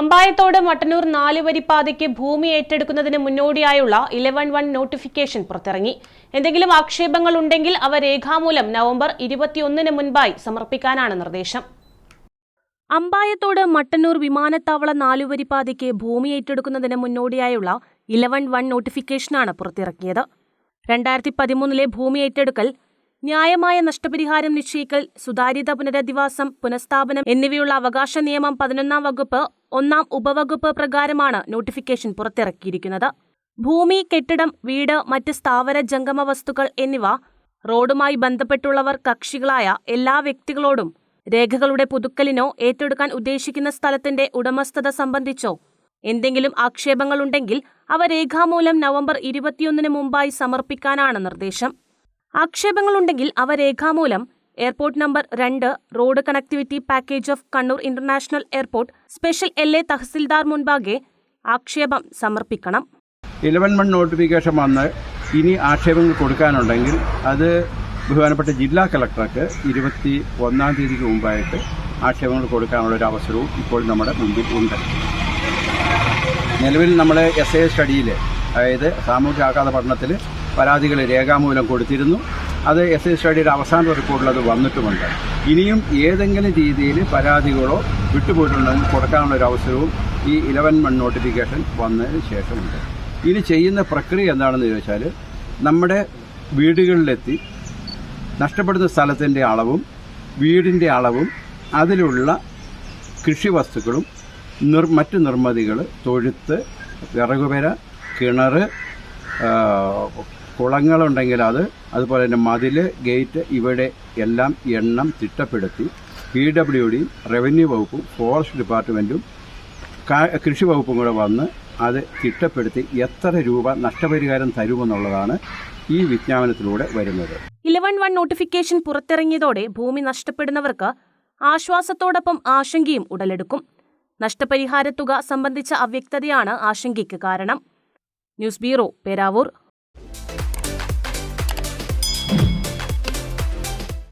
അമ്പായത്തോട് മട്ടന്നൂർ നാല് വരിപ്പാതയ്ക്ക് ഭൂമി ഏറ്റെടുക്കുന്നതിന് മുന്നോടിയായുള്ള ഇലവൻ വൺ നോട്ടിഫിക്കേഷൻ പുറത്തിറങ്ങി. എന്തെങ്കിലും ആക്ഷേപങ്ങൾ ഉണ്ടെങ്കിൽ അവ രേഖാമൂലം നവംബർ ഇരുപത്തിയൊന്നിന് മുൻപായി സമർപ്പിക്കാനാണ് നിർദ്ദേശം. അമ്പായത്തോട് മട്ടന്നൂർ വിമാനത്താവള നാലുവരിപ്പാതയ്ക്ക് ഭൂമി ഏറ്റെടുക്കുന്നതിന് മുന്നോടിയായുള്ള ഇലവൻ വൺ നോട്ടിഫിക്കേഷനാണ് പുറത്തിറക്കിയത്. രണ്ടായിരത്തി പതിമൂന്നിലെ ഭൂമി ഏറ്റെടുക്കൽ ന്യായമായ നഷ്ടപരിഹാരം നിശ്ചയിക്കൽ സുതാര്യത പുനരധിവാസം പുനഃസ്ഥാപനം എന്നിവയുള്ള അവകാശ നിയമം പതിനൊന്നാം വകുപ്പ് ഒന്നാം ഉപവകുപ്പ് പ്രകാരമാണ് നോട്ടിഫിക്കേഷൻ പുറത്തിറക്കിയിരിക്കുന്നത്. ഭൂമി കെട്ടിടം വീട് മറ്റ് സ്ഥാവര ജംഗമ വസ്തുക്കൾ എന്നിവ റോഡുമായി ബന്ധപ്പെട്ടുള്ളവർ കക്ഷികളായ എല്ലാ വ്യക്തികളോടും രേഖകളുടെ പുതുക്കലിനോ ഏറ്റെടുക്കാൻ ഉദ്ദേശിക്കുന്ന സ്ഥലത്തിന്റെ ഉടമസ്ഥത സംബന്ധിച്ചോ എന്തെങ്കിലും ആക്ഷേപങ്ങളുണ്ടെങ്കിൽ അവ രേഖാമൂലം നവംബർ ഇരുപത്തിയൊന്നിന് മുമ്പായി സമർപ്പിക്കാനാണ് നിർദ്ദേശം. ആക്ഷേപങ്ങളുണ്ടെങ്കിൽ അവ രേഖാമൂലം എയർപോർട്ട് നമ്പർ രണ്ട് road connectivity package of Kannur international airport special L A tahsildar മുൻപാകെ ആക്ഷേപം സമർപ്പിക്കണം. ഇലവൻ മൺ നോട്ടിഫിക്കേഷൻ വന്ന് ഇനി ആക്ഷേപങ്ങൾ കൊടുക്കാനുണ്ടെങ്കിൽ അത് ബഹുമാനപ്പെട്ട ജില്ലാ കളക്ടർക്ക് ഇരുപത്തി ഒന്നാം തീയതിക്ക് മുമ്പായിട്ട് ആക്ഷേപങ്ങൾ കൊടുക്കാനുള്ള ഒരു അവസരവും ഇപ്പോൾ നമ്മുടെ മുമ്പിൽ ഉണ്ട്. നിലവിൽ നമ്മൾ എസ് എ സ്റ്റഡിയിൽ അതായത് സാമൂഹ്യ ആഘാത പഠനത്തിൽ പരാതികൾ രേഖാമൂലം കൊടുത്തിരുന്നു. അത് എസ് ഐ സ്റ്റഡിയുടെ അവസാന റിപ്പോർട്ടിൽ അത് വന്നിട്ടുമുണ്ട്. ഇനിയും ഏതെങ്കിലും രീതിയിൽ പരാതികളോ വിട്ടുപോയിട്ടുണ്ടെങ്കിൽ കൊടുക്കാനുള്ള ഒരു അവസരവും ഈ ഇലവൻ മൺ നോട്ടിഫിക്കേഷൻ വന്നതിന് ശേഷമുണ്ട്. ഇനി ചെയ്യുന്ന പ്രക്രിയ എന്താണെന്ന് ചോദിച്ചാൽ നമ്മുടെ വീടുകളിലെത്തി നഷ്ടപ്പെടുന്ന സ്ഥലത്തിന്റെ അളവും വീടിന്റെ അളവും അതിലുള്ള കൃഷി വസ്തുക്കളും നിർ മറ്റ് നിർമ്മിതികൾ തൊഴുത്ത് വിറകുപെര കിണർ കുളങ്ങളുണ്ടെങ്കിൽ അത് അതുപോലെ തന്നെ മതിൽ ഗേറ്റ് ഇവിടെ എല്ലാം എണ്ണം തിട്ടപ്പെടുത്തി പി ഡബ്ല്യു ഡിയും റവന്യൂ വകുപ്പും ഫോറസ്റ്റ് ഡിപ്പാർട്ട്മെന്റും കൃഷി വകുപ്പും കൂടെ വന്ന് അത് തിട്ടപ്പെടുത്തി എത്ര രൂപ നഷ്ടപരിഹാരം തരുമെന്നുള്ളതാണ് ഈ വിജ്ഞാപനത്തിലൂടെ വരുന്നത്. ഇലവൻ വൺ നോട്ടിഫിക്കേഷൻ പുറത്തിറങ്ങിയതോടെ ഭൂമി നഷ്ടപ്പെടുന്നവർക്ക് ആശ്വാസത്തോടൊപ്പം ആശങ്കയും ഉടലെടുക്കും. നഷ്ടപരിഹാര തുക സംബന്ധിച്ച അവ്യക്തതയാണ് ആശങ്കയ്ക്ക് കാരണം. News bureau Peravoor.